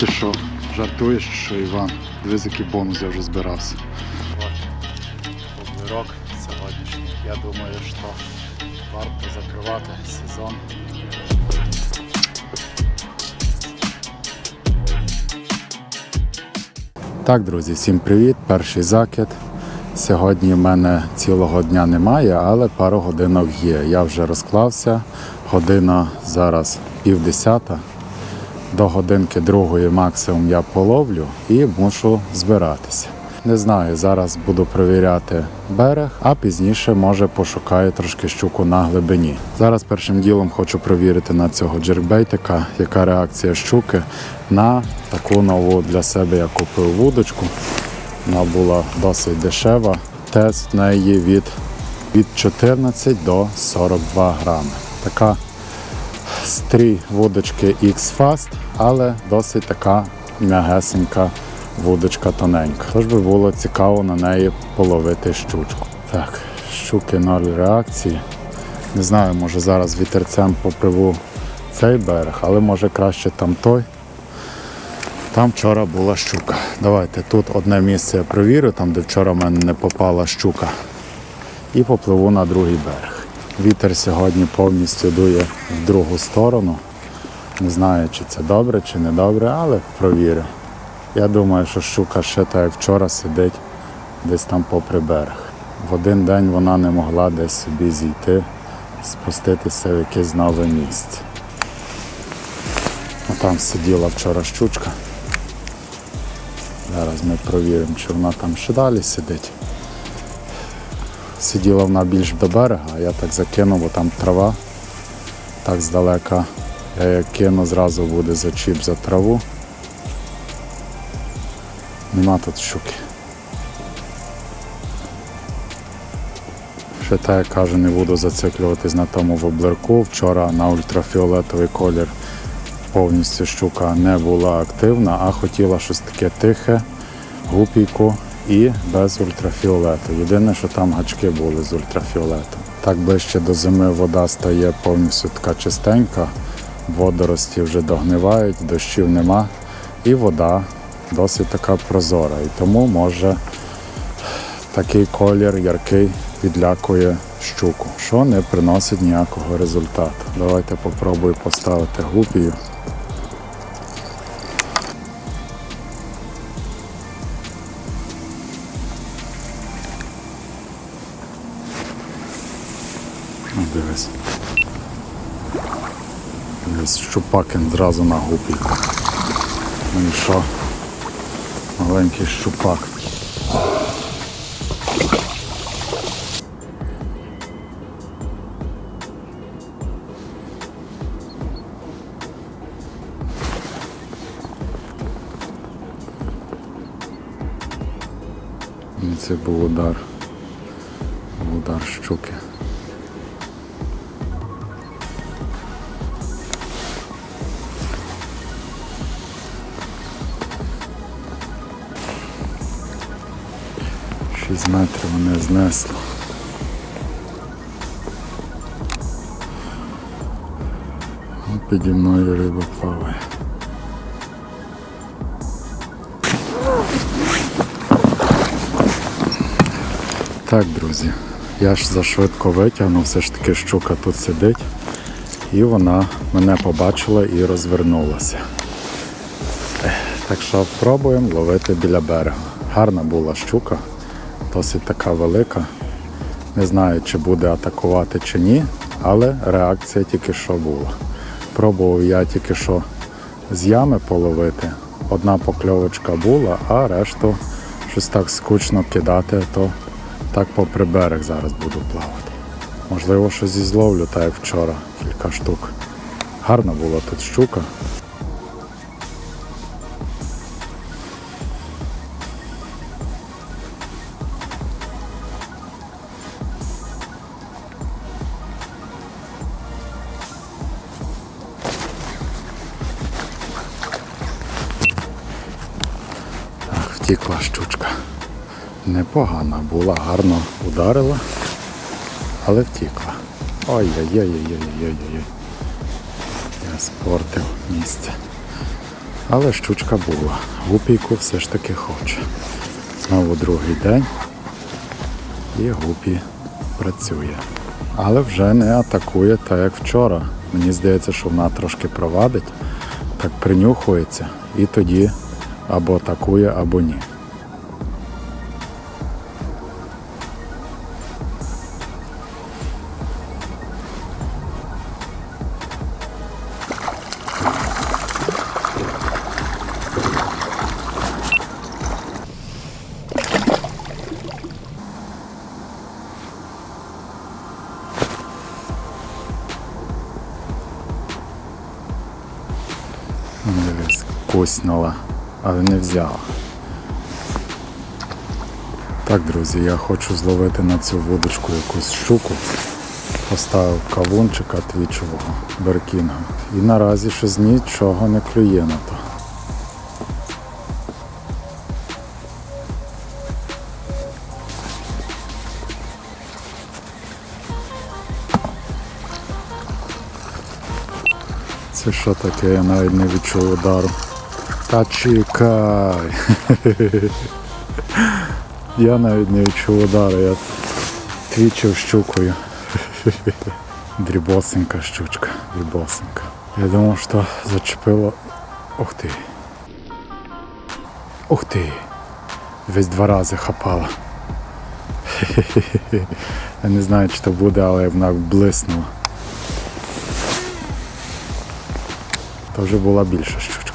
Ти що, жартуєш, що Іван? Дивись, який бонус я вже збирався. От, сьогоднішній. Я думаю, що варто закривати сезон. Так, друзі, всім привіт. Перший закид. Сьогодні в мене цілого дня немає, але пару годинок є. Я вже розклався. Година зараз півдесята. До годинки другої максимум я половлю і мушу збиратися. Не знаю, зараз буду перевіряти берег, а пізніше може пошукаю трошки щуку на глибині. Зараз першим ділом хочу перевірити на цього джеркбейтика, яка реакція щуки на таку нову для себе я купив вудочку. Вона була досить дешева. Тест неї від, від 14 до 42 грами. Така стрій вудочки X-Fast, але досить така м'ягесенька вудочка тоненька. Тож би було цікаво на неї половити щучку. Так, щуки ноль реакції. Не знаю, може зараз вітерцем попливу цей берег, але може краще там той. Там вчора була щука. Давайте тут одне місце я провірю, там де вчора в мене не попала щука. І попливу на другий берег. Вітер сьогодні повністю дує в другу сторону. Не знаю, чи це добре, чи не добре, але провірю. Я думаю, що щука ще так як вчора сидить десь там попри берег. В один день вона не могла десь собі зійти, спуститися в якесь нове місце. А там сиділа вчора щучка. Зараз ми провіримо, чи вона там ще далі сидить. Сиділа вона більш до берега, а я так закинув, бо там трава так здалека. Я як кину, зразу буде зачіп за траву. Нема тут щуки. Ще так, як кажу, не буду зациклюватись на тому воблерку. Вчора на ультрафіолетовий колір повністю щука не була активна, а хотіла щось таке тихе, гупійку і без ультрафіолету. Єдине, що там гачки були з ультрафіолетом. Так ближче до зими вода стає повністю така чистенька, водорості вже догнивають, дощів нема, і вода досить така прозора. І тому може такий колір яркий відлякує щуку, що не приносить ніякого результату. Давайте попробую поставити гупію. Дивись, щупакин зразу на гупі. Ну і що? Маленький щупак. І це був удар. Був удар щуки. Шість метрів мене знесло. Піді мною риба плаває. Так, друзі, я ж зашвидко витягнув, все ж таки щука тут сидить. І вона мене побачила і розвернулася. Так що пробуємо ловити біля берега. Гарна була щука, досить така велика. Не знаю, чи буде атакувати чи ні, але реакція тільки що була. Пробував я тільки що з ями половити. Одна покльовочка була, а решту щось так скучно кидати, то так попри берег зараз буду плавати. Можливо, щось і зловлю, так як вчора, кілька штук. Гарна була тут щука. Втікла щучка. Непогана була, гарно ударила, але втікла. Ой-ой-ой-ой-ой-ой-ой. Я спортив місце. Але щучка була. Гупійку все ж таки хоче. Знову другий день. І гупі працює. Але вже не атакує так, як вчора. Мені здається, що вона трошки провадить, так принюхується і тоді або атакує, або ні. Куснула, але не взяла. Так, друзі, я хочу зловити на цю вудочку якусь щуку. Поставив кавунчика твічового беркінга. І наразі щось нічого не клює на то. Це що таке? Я навіть не відчув удару. Та чекай. Я навіть не відчув удару, я твічив щукою. Дрібосенька щучка, дрібосенька. Я думав, що зачепило. Ух ти. Ух ти. Весь два рази хапала. Я не знаю, чи то буде, але вона блиснула. То вже була більша щучка.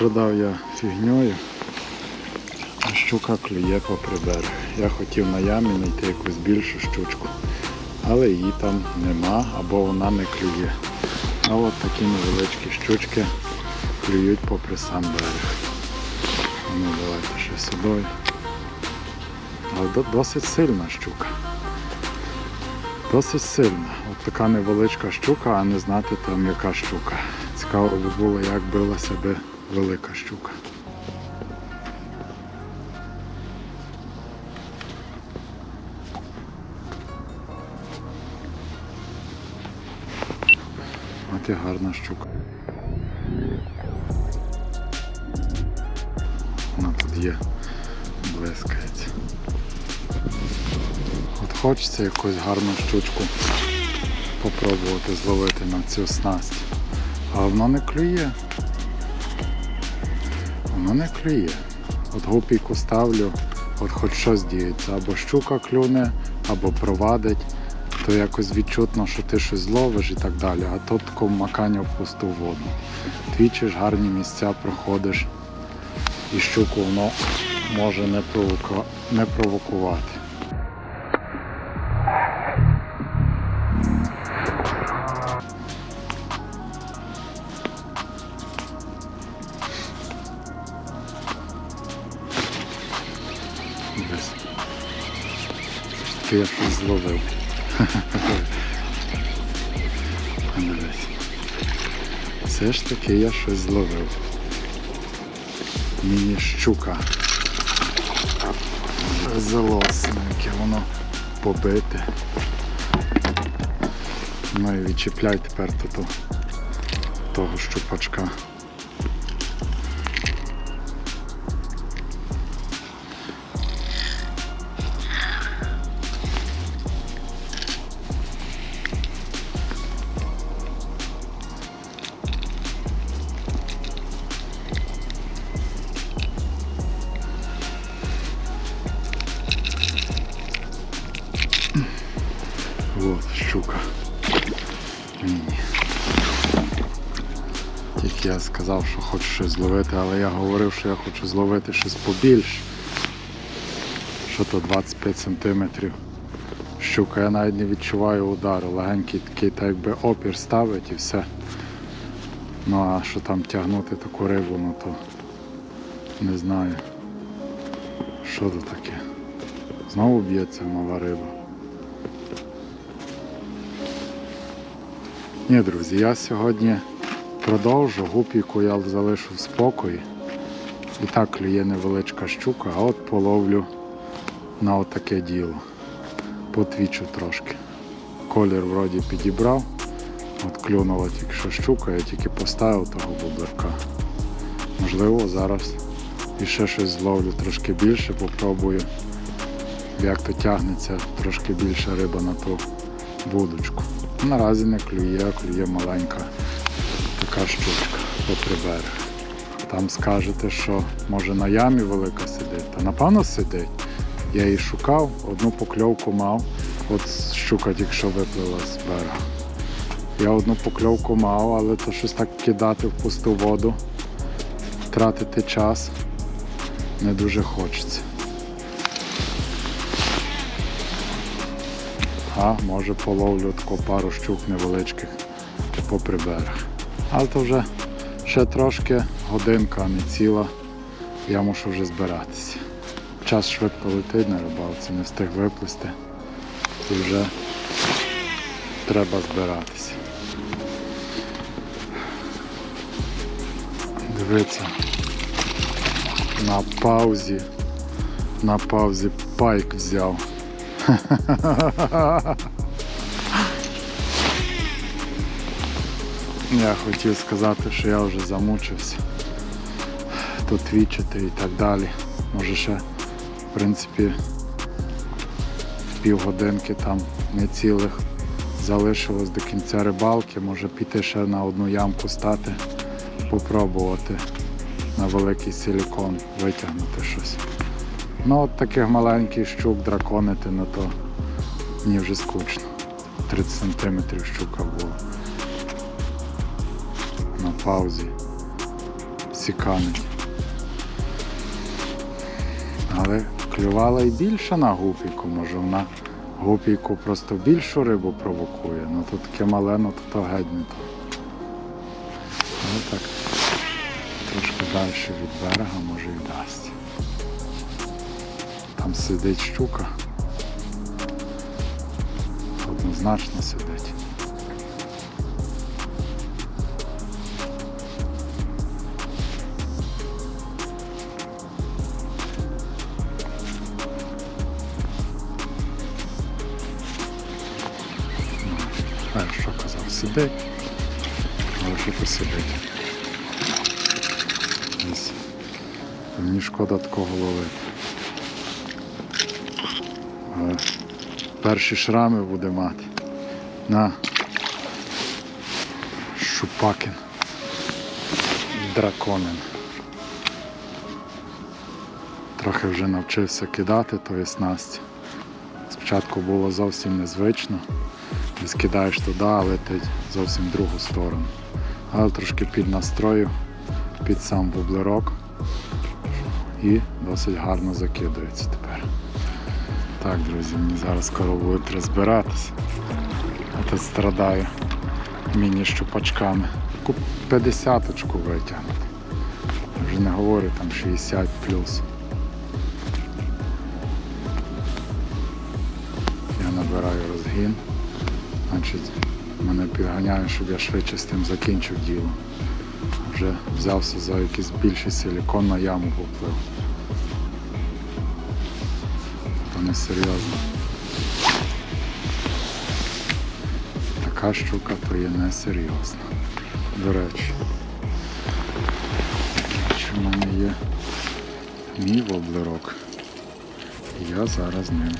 Страдав я фігньою, щука клює попри берег. Я хотів на ямі знайти якусь більшу щучку, але її там нема або вона не клює. А от такі невеличкі щучки клюють попри сам берег. Ну давайте ще сюди. Але досить сильна щука. Досить сильна. От така невеличка щука, а не знати там яка щука. Цікаво би було, як билася би велика щука. От і гарна щука. Вона тут є, блискається. От хочеться якусь гарну щучку попробувати зловити на цю снасть. А воно не клює. Воно не клює. От гупійку ставлю, от хоч щось діється. Або щука клюне, або провадить, то якось відчутно, що ти щось зловиш і так далі. А таке макання в пусту воду. Твічиш, гарні місця проходиш, і щуку воно може не провокувати. Ти я щось зловив. Все ж таки я щось зловив. Міні-щука. Залосне, яке воно побите. Ну і відчіпляй тепер тут того щупачка. Сказав, що хочу щось зловити, але я говорив, що я хочу зловити щось побільше. Що то 25 сантиметрів. Щука, я навіть не відчуваю удару. Легенький такий, так якби опір ставить і все. Ну а що там тягнути таку рибу, ну то не знаю. Що то таке? Знову б'ється мала риба. Ні, друзі, я сьогодні продовжу, гупіку я залишу в спокої. І так клює невеличка щука, а от половлю на отаке діло. Потвічу трошки. Колір вроді підібрав. От клюнула тільки що щука, я тільки поставив того бублерка. Можливо, зараз і ще щось зловлю трошки більше, попробую, як то тягнеться трошки більше риба на ту вудочку. Наразі не клює, клює маленька така штучка попри берег. Там скажете, що може на ямі велика сидить. Та напевно сидить. Я її шукав, одну покльовку мав. От щука тільки що виплила з берега. Я одну покльовку мав, але то щось так кидати в пусту воду, тратити час не дуже хочеться. А може половлю таку пару щук невеличких попри берег. Але то вже ще трошки годинка, не ціла. Я мушу вже збиратися. Час швидко летить на рибалці, не встиг виплисти. І вже треба збиратися. Дивіться. На паузі. На паузі пайк взяв. Я хотів сказати, що я вже замучився тут твічити і так далі. Може ще, в принципі, півгодинки там не цілих залишилось до кінця рибалки. Може піти ще на одну ямку стати, попробувати на великий силікон витягнути щось. Ну от таких маленьких щук драконити, ну то мені вже скучно. 30 сантиметрів щука була. На паузі. Сіканить. Але клювала і більше на гупіку, може вона гупійку просто більшу рибу провокує. Ну то таке мале, ну то, то геть не так трошки далі від берега може і дасть. Там сидить щука. Однозначно сидить. Але що то сидить. Ось. Мені шкода такого ловити. Перші шрами буде мати. На. Шупакін. Драконин. Трохи вже навчився кидати тої снасті. Спочатку було зовсім незвично. Ти скидаєш туди, а летить зовсім в другу сторону. Але трошки під настрою, під сам бублерок і досить гарно закидується тепер. Так, друзі, мені зараз скоро будуть розбиратися. А тут страдаю міні-щупачками. Таку 50-очку витягнути. Вже не говорю там 60 плюс. Я набираю розгін. Значить, мене підганяє, щоб я швидше з тим закінчив діло. Вже взявся за якийсь більший силікон на яму поплив. То не серйозно. Така штука то є несерйозна. До речі, що в мене є мій воблерок. Я зараз ним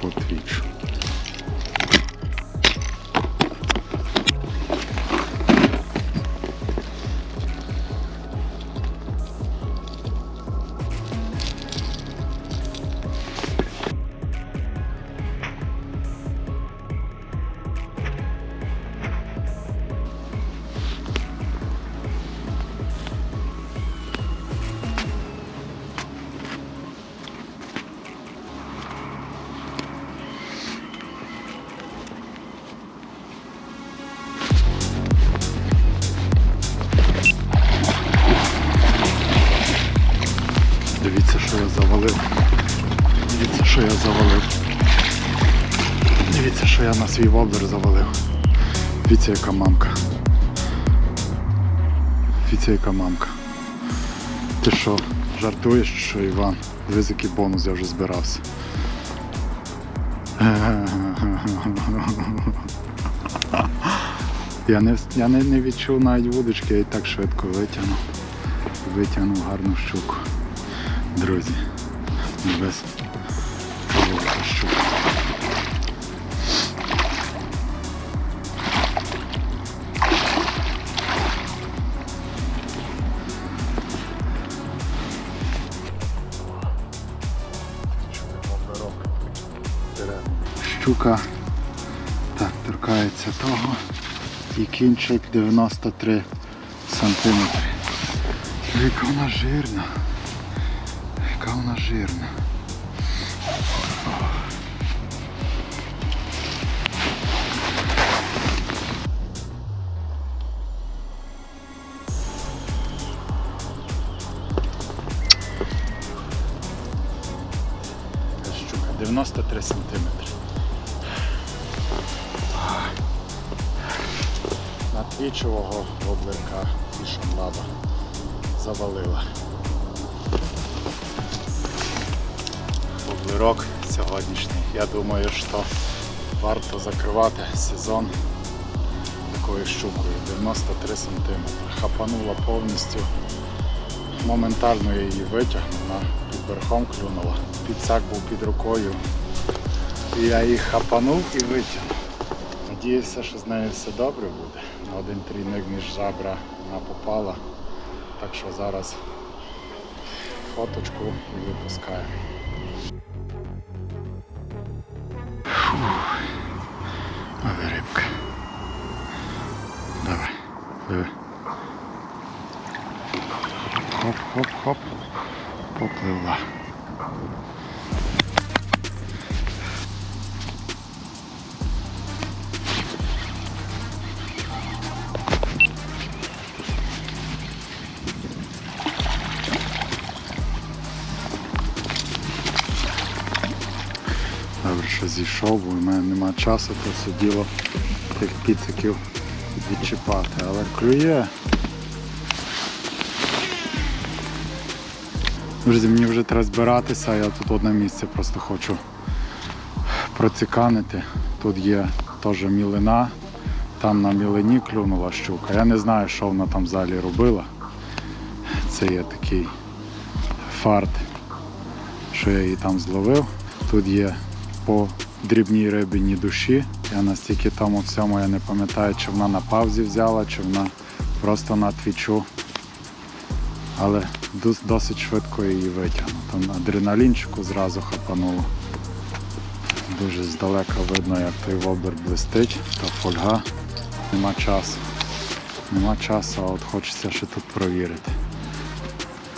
потвічу. Свій воблер завалив. Дивіться, яка мамка. Дивіться, яка мамка. Ти що, жартуєш, що Іван? Дивись, який бонус я вже збирався. Я не, я не, не відчув навіть вудочки, я і так швидко витягнув. Витягнув гарну щуку. Друзі. Без велика Щука так, торкається того і кінчик 93 сантиметри. Яка вона жирна. Яка вона жирна. Щука 93 сантиметри. На твічового воблерка і шамлаба завалила. Воблерок сьогоднішній. Я думаю, що варто закривати сезон такою щукою 93 см. Хапанула повністю. Моментально я її витягнув, вона під верхом клюнула. Підсак був під рукою. І я її хапанув і витягнув. Надіюся, що з нею все добре буде. Один трійник між жабра вона попала. Так що зараз фоточку і випускаємо. Ой, рибка. Давай. Диви. Хоп-хоп-хоп. Попливла. Що зійшов, бо в мене немає часу, то сиділо тих піциків відчіпати, але клює. Друзі, мені вже треба збиратися, я тут одне місце просто хочу проціканити. Тут є теж мілина, там на мілині клюнула щука. Я не знаю, що вона там взагалі робила. Це є такий фарт, що я її там зловив. Тут є по дрібній рибині душі. Я настільки тому всьому я не пам'ятаю, чи вона на паузі взяла, чи вона просто на твічу. Але досить швидко її витягнув. Там адреналінчику зразу хапануло. Дуже здалека видно, як той воблер блистить, та фольга. Нема часу. Нема часу, а от хочеться ще тут провірити.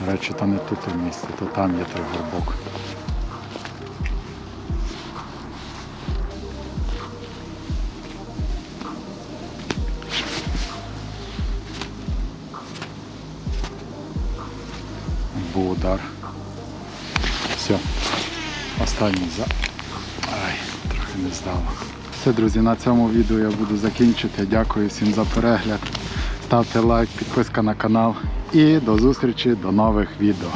До речі, то не тут у місці, то там є той горбок. Був удар. Все. Останній за. Ай, трохи не здало. Все, друзі, на цьому відео я буду закінчити. Дякую всім за перегляд. Ставте лайк, підписка на канал. І до зустрічі до нових відео.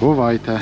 Бувайте!